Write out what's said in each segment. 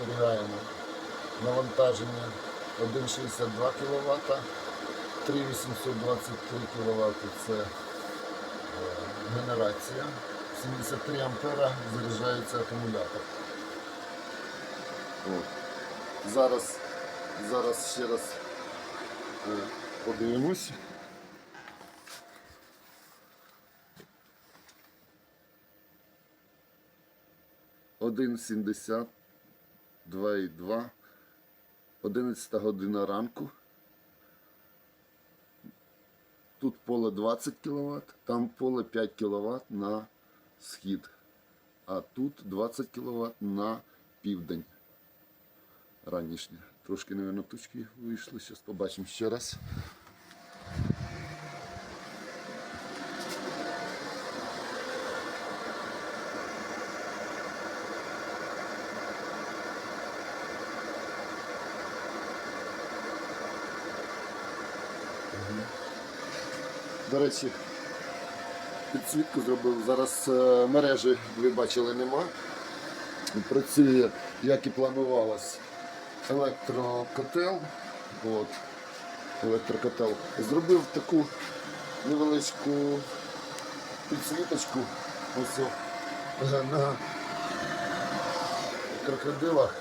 спостерігаємо навантаження 1,62 кВт, 3,823 кВт це е, генерація, 73 ампера заряджається акумулятор. Зараз, зараз ще раз е, подивимось. Один сімдесят, два і два, одинадцята година ранку. Тут поле 20 кВт, там поле 5 кВт на схід, а тут 20 кВт на південь. Ранішнє. Трошки, мабуть, тучки вийшли. Зараз побачимо ще раз. До речі, підсвітку зробив. Зараз е, мережі, ви бачили, нема. Працює, як і планувалось, електрокотел. От, електрокотел. Зробив таку невеличку підсвіточку ось на крокодилах.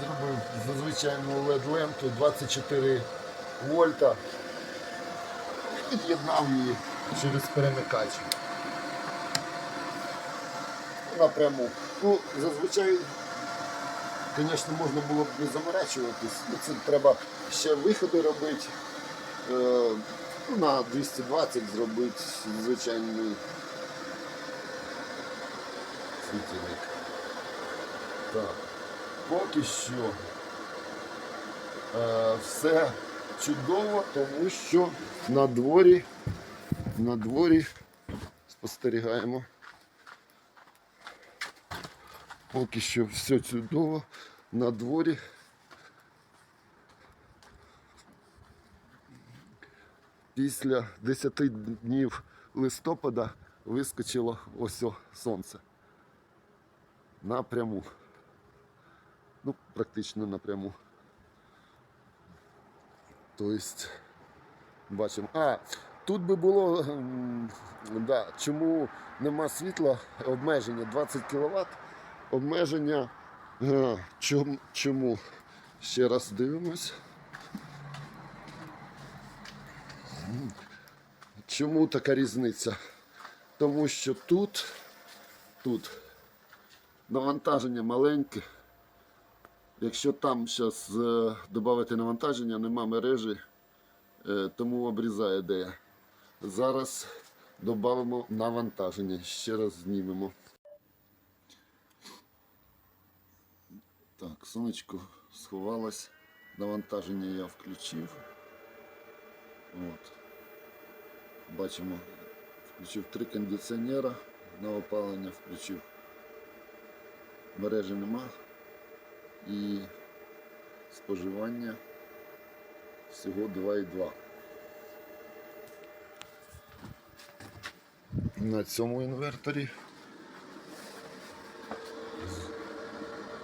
Зробив зазвичайну LED-ленту 24 вольта під'єднав її через перемикач. Напряму. Ну, зазвичай, звісно, можна було б не заморачуватись. Це треба ще виходи робити. Е, ну, на 220 зробити звичайний світильник. Так. Поки що е, все чудово, тому що на дворі, на дворі спостерігаємо. Поки що все чудово на дворі. Після 10 днів листопада вискочило ось сонце. Напряму. Ну, практично напряму. Тобто, бачимо. А, тут би було, ем, да, чому нема світла, обмеження 20 кВт, обмеження. е, чому? Ще раз дивимось. Чому така різниця? Тому що тут, тут навантаження маленьке. Якщо там зараз додати навантаження, нема мережі, е, тому обрізає де. Зараз додамо навантаження. Ще раз знімемо. Так, сонечко сховалось. Навантаження я включив. От. Бачимо, включив три кондиціонера на опалення, включив. Мережі нема і споживання всього 2,2. На цьому інверторі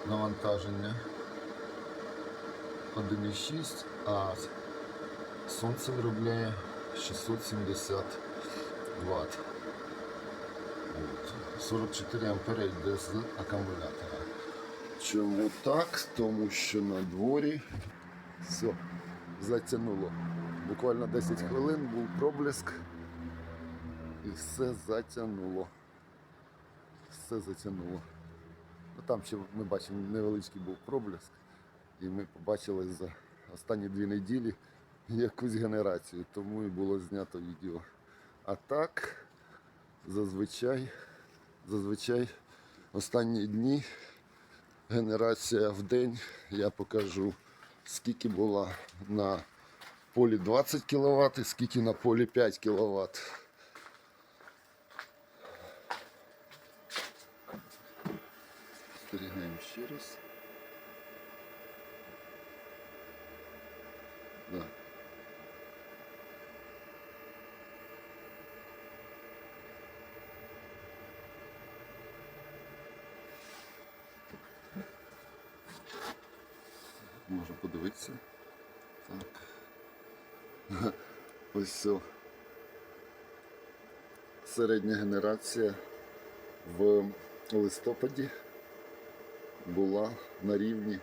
навантаження 1,6, а сонце виробляє 670 Вт. От. 44 ампери йде з акумулятора. Чому так? Тому що на дворі все затягнуло. Буквально 10 хвилин був проблиск і все затягнуло. Все затягнуло. Ну, там ще ми бачимо невеличкий був проблиск. І ми побачили за останні дві неділі якусь генерацію, тому і було знято відео. А так, зазвичай, зазвичай останні дні генерація в день я покажу, скільки була на полі 20 кВт і скільки на полі 5 кВт. Спостерігаємо ще раз. Да. Можу подивитися. Так. Ось все. Середня генерація в листопаді була на рівні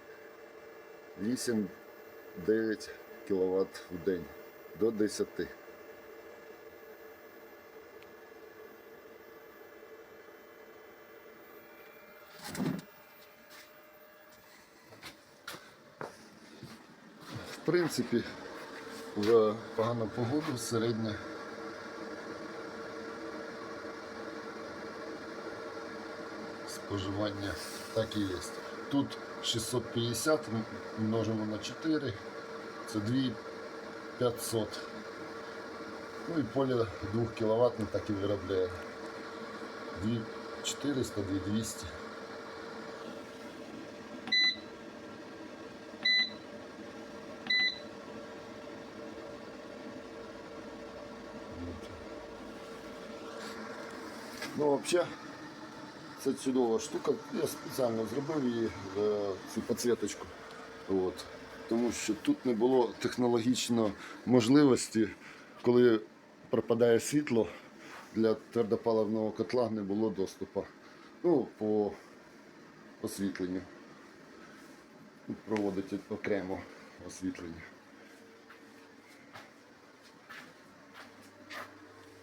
8-9 кВт в день до 10. В принципі, в погану погоду середня споживання так і є. Тут 650 множимо на 4, це 2500. Ну і поле 2 кВт так і виробляє. 2400, Ну, взагалі, це чудова штука. Я спеціально зробив її е, цю підсвіточку. От. Тому що тут не було технологічно можливості, коли пропадає світло для твердопаливного котла не було доступу. Ну, по освітленню. Проводити окремо освітлення.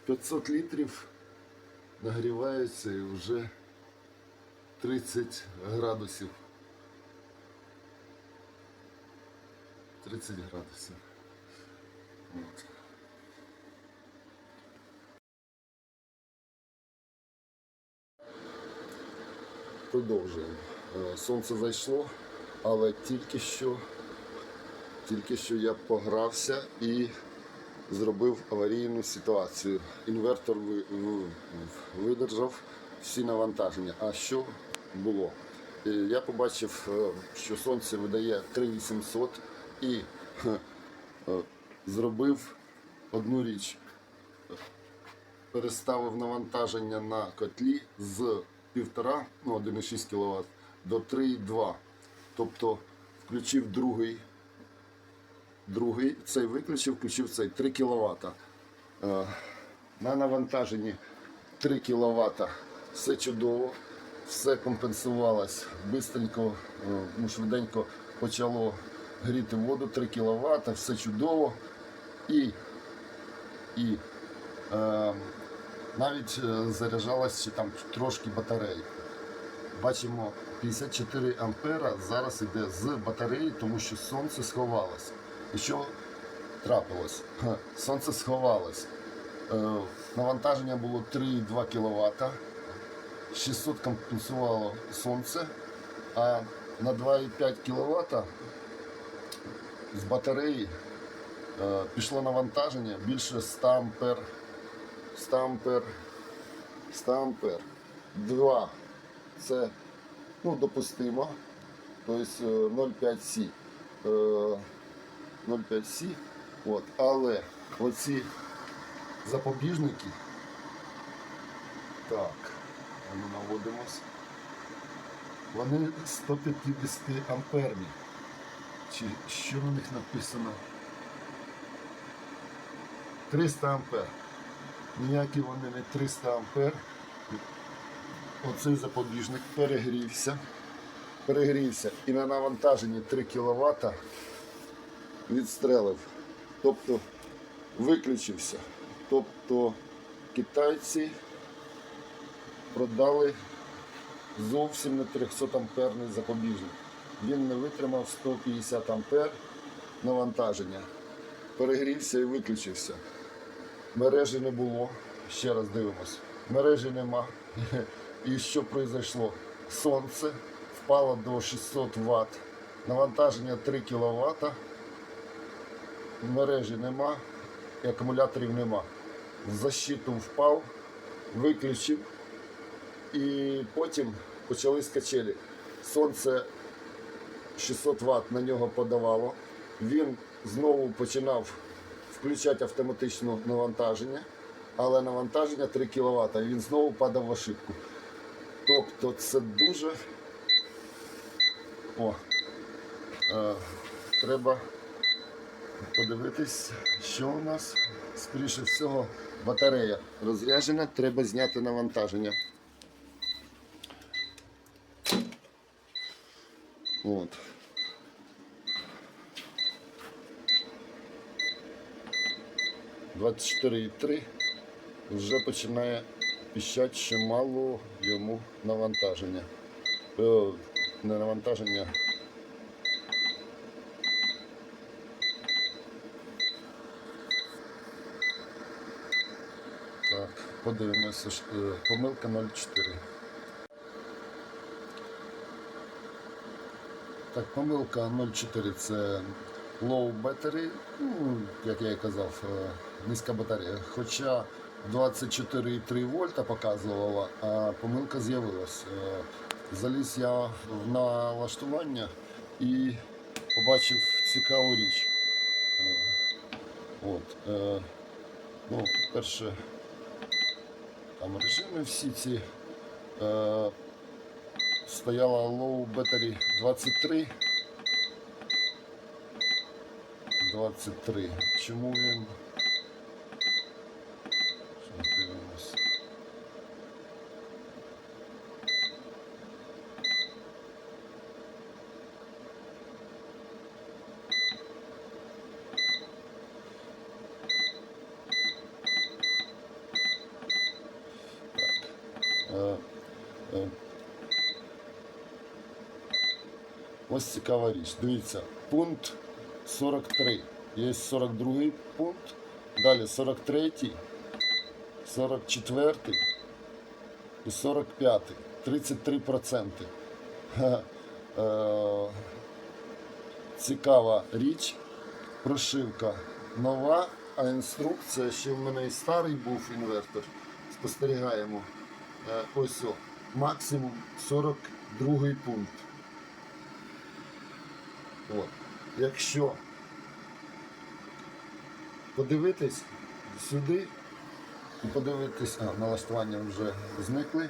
500 літрів нагрівається і вже 30 градусів. 30 градусів. От. Продовжуємо. Е, Сонце зайшло, але тільки що, тільки що я погрався і зробив аварійну ситуацію. Інвертор ви- ви- видержав всі навантаження. А що було? Е, Я побачив, е, що сонце видає 3800 і е, зробив одну річ. Переставив навантаження на котлі з 1,5, ну 1,6 кВт до 3,2. Тобто включив другий другий, цей виключив, включив цей 3 кВт. На навантаженні 3 кВт. Все чудово, все компенсувалось. Бистренько, е, ну, швиденько почало гріти воду 3 кВт, все чудово. І, і е, навіть е, заряджалась там трошки батареї. Бачимо 54 ампера зараз іде з батареї, тому що сонце сховалось. І що трапилось? Сонце сховалось. Е, навантаження було 3,2 кВт. 600 компенсувало сонце, а на 2,5 кВт з батареї е, пішло навантаження більше 100 ампер. 100 ампер. 100 ампер. 2 це ну, допустимо. Тобто е, 0,5 Сі. 0,5 Сі. От. Але оці запобіжники. Так, ми наводимось. Вони 150 амперні. Чи що на них написано? 300 ампер. Ніякі вони не 300 ампер. Оцей запобіжник перегрівся. Перегрівся і на навантаженні 3 кВт відстрелив. Тобто виключився. Тобто китайці продали зовсім не 300 амперний запобіжник. Він не витримав 150 ампер навантаження. Перегрівся і виключився. Мережі не було. Ще раз дивимось. Мережі нема. І що произошло? Сонце впало до 600 Вт. Навантаження 3 кВт. Мережі нема, і акумуляторів нема. В защиту впав, виключив і потім почали качелі. Сонце 600 Вт на нього подавало. Він знову починав включати автоматичне навантаження, але навантаження 3 кВт, і він знову падав в ошибку. Тобто це дуже. О, Е, треба подивитись, що у нас. Скоріше всього, батарея розряджена, треба зняти навантаження. От. Двадцять чотири три вже починає піщати, що мало йому навантаження. Е, Не навантаження. Подивимося. е, Помилка 0,4. Так, помилка 0,4 це low battery, ну, як я і казав, е, низька батарея. Хоча 24,3 вольта показувала, а помилка з'явилась. Е, Заліз я в налаштування і побачив цікаву річ. От, ну, перше, там режими всі ці. Е, стояла low battery 23. 23. Чому він? Щас дивимось. Так. Е, е, Ось цікава річ. Дивіться, пункт 43. Є 42 пункт, далі 43, 44 і 45. 33%. Ха, е, Цікава річ. Прошивка нова, а інструкція, ще в мене і старий був інвертор. Спостерігаємо. Е, Ось о, максимум 42 пункт. От. Якщо подивитись сюди і а, налаштування вже зникли,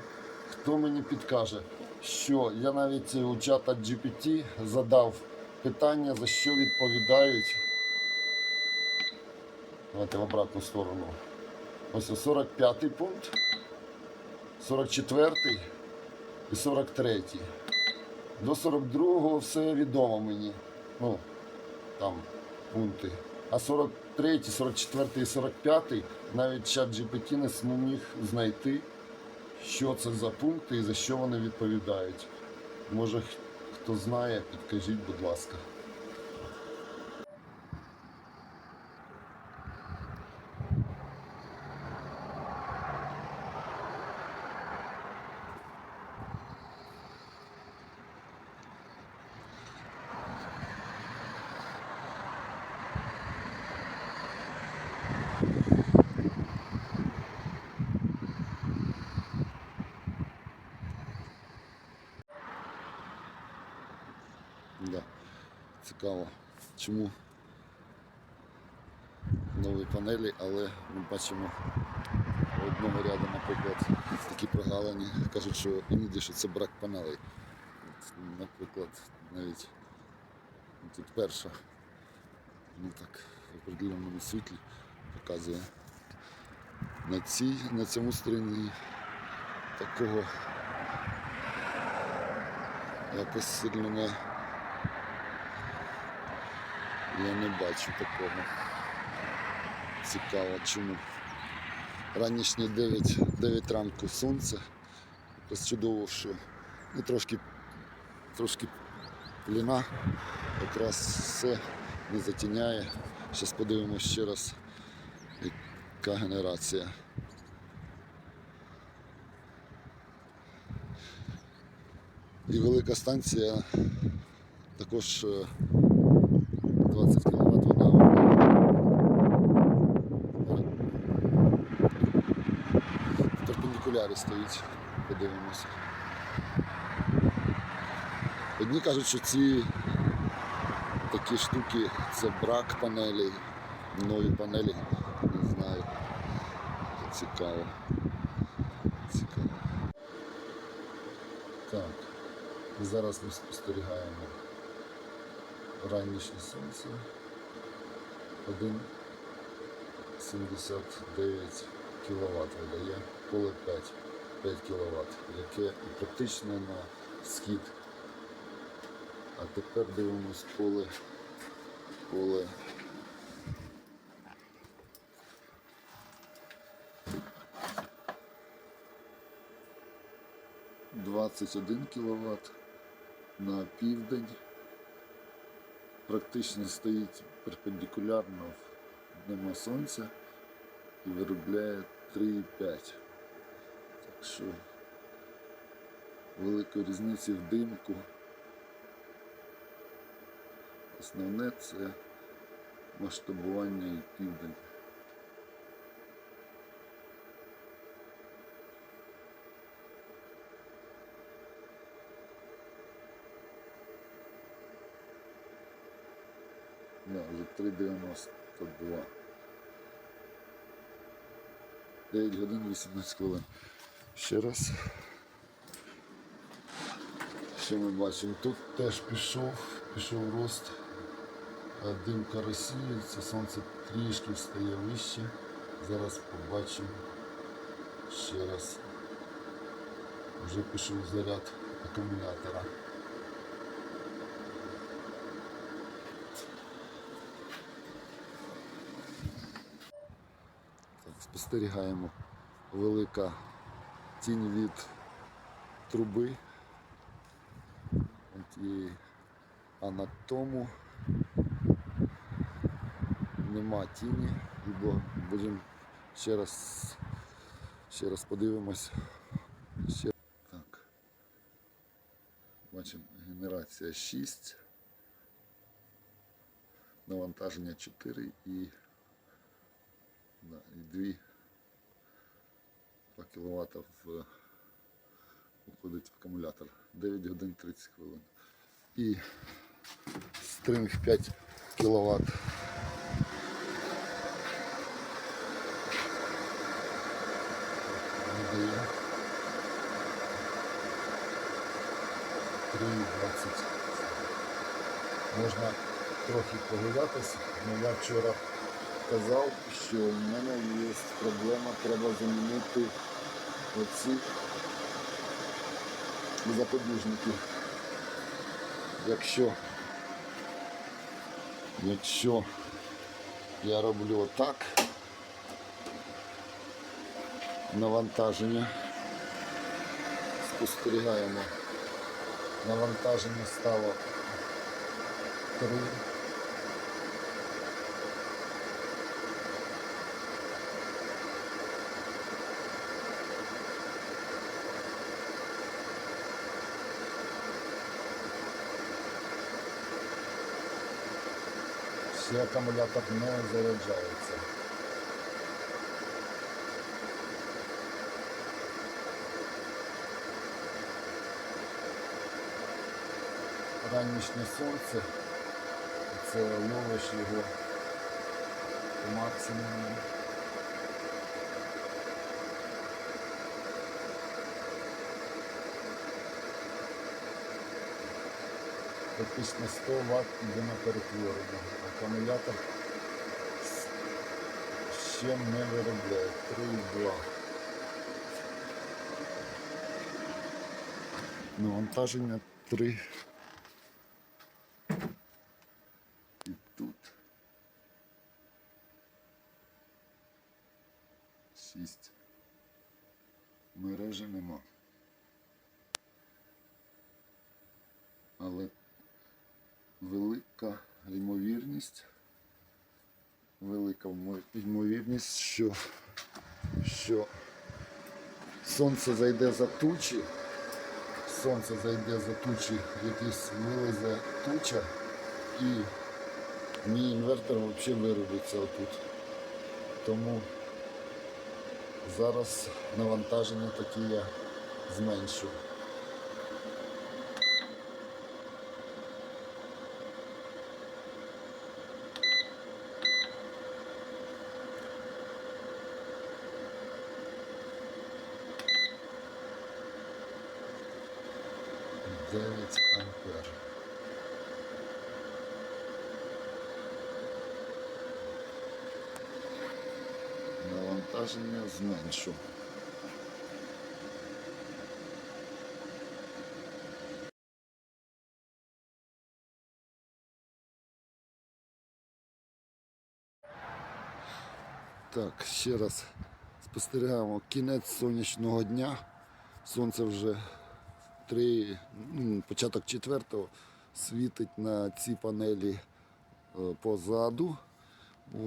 хто мені підкаже, що я навіть у чата GPT задав питання, за що відповідають. Давайте в обратну сторону. Ось 45-й пункт, 44-й і 43. До 42-го все відомо мені. Ну, там пункти. А 43, 44 і 45 навіть чат GPT не зміг знайти, що це за пункти і за що вони відповідають. Може, хто знає, підкажіть, будь ласка. Да. Цікаво, чому нові панелі, але ми бачимо одного ряду, наприклад, такі прогалини. Кажуть, що іноді що це брак панелей. Наприклад, навіть тут перша, ну так, в определеному світлі показує. На цій, на цьому стороні такого якось сильно не я не бачу такого. Цікаво, чому. Ранішнє 9, 9 ранку сонце. Якось чудово, що ну, трошки, трошки пліна, якраз все не затіняє. Зараз подивимося ще раз, яка генерація. І велика станція також е, 20 кВт вона в перпендикулярі стоїть. Подивимося. Одні кажуть, що ці такі штуки це брак панелей, нові панелі, не знаю. Цікаво. Цікаво. Так, зараз ми спостерігаємо ранішнє сонце 1,79 кВт видає, поле 5, 5 кВт, яке практично на схід. А тепер дивимось поле, поле 21 кВт на південь. Практично стоїть перпендикулярно, нема сонця виробляє 3,5. Так що великої різниці в димку. Основне це масштабування і південь. Да, вже 3,92. 9 годин 18 хвилин. Ще раз. Що ми бачимо? Тут теж пішов, пішов рост. Димка розсіюється, сонце трішки встає вище. Зараз побачимо ще раз. Вже пішов заряд акумулятора. Так, спостерігаємо велика тінь від труби. І, а на тому нема тіні, бо будемо ще раз ще раз подивимось. Ще. Так. Бачимо генерація 6, навантаження 4 і Да, і 2, 2 кВт в, уходить в акумулятор. 9 годин 30 хвилин. І стринг 5 кВт. Видає 3,20. Можна трохи погулятися, але я вчора казав, що в мене є проблема, треба замінити оці запобіжники. Якщо, якщо я роблю отак, навантаження, спостерігаємо, навантаження стало 3. Ще акумулятор не заряджається. Ранішнє сонце, це ловиш його по максимуму. Фактично 100 Вт йде на перетворення. Акумулятор ще не виробляє. 3,2. Навантаження 3. І тут. 6. Мережі нема. Але велика ймовірність, велика ймовірність, що, що сонце зайде за тучі, сонце зайде за тучі, якийсь вилезе туча і мій інвертор взагалі виробиться отут. Тому зараз навантаження такі я зменшу. 9 ампер. Навантаження зменшу. Так, ще раз спостерігаємо кінець сонячного дня. Сонце вже три, ну, початок четвертого світить на ці панелі е, позаду.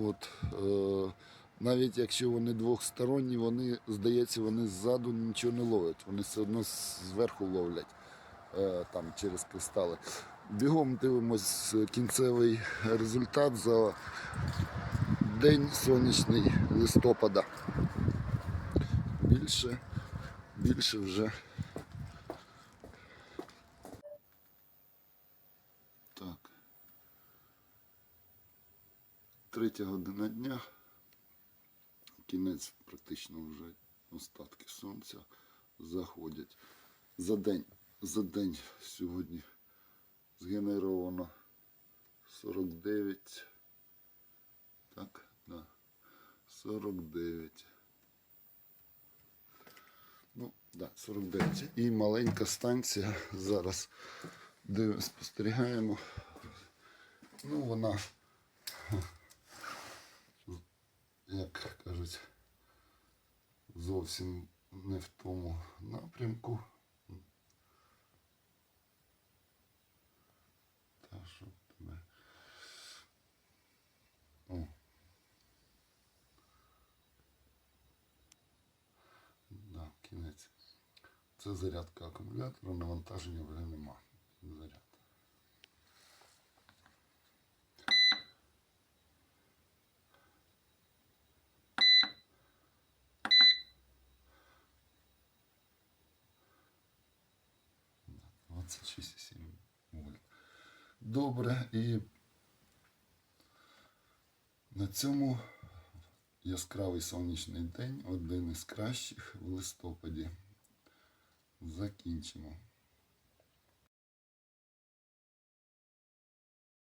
От, е, навіть якщо вони двохсторонні, вони, здається, вони ззаду нічого не ловлять. Вони все одно зверху ловлять е, там, через кристали. Бігом дивимось кінцевий результат за день сонячний листопада. Більше, більше вже. Так. Третя година дня. Кінець практично вже остатки сонця заходять. За день, за день сьогодні згенеровано 49. Так, да. 49. Ну, да, 49. І маленька станція. Зараз див- спостерігаємо. Ну, вона, як кажуть, зовсім не в тому напрямку. Та що тебе. О. Да, кінець. Це зарядка акумулятора, навантаження вже нема. Заряд. Да, 26,7 вольт. Добре, і на цьому яскравий сонячний день, один із кращих в листопаді. Закінчимо.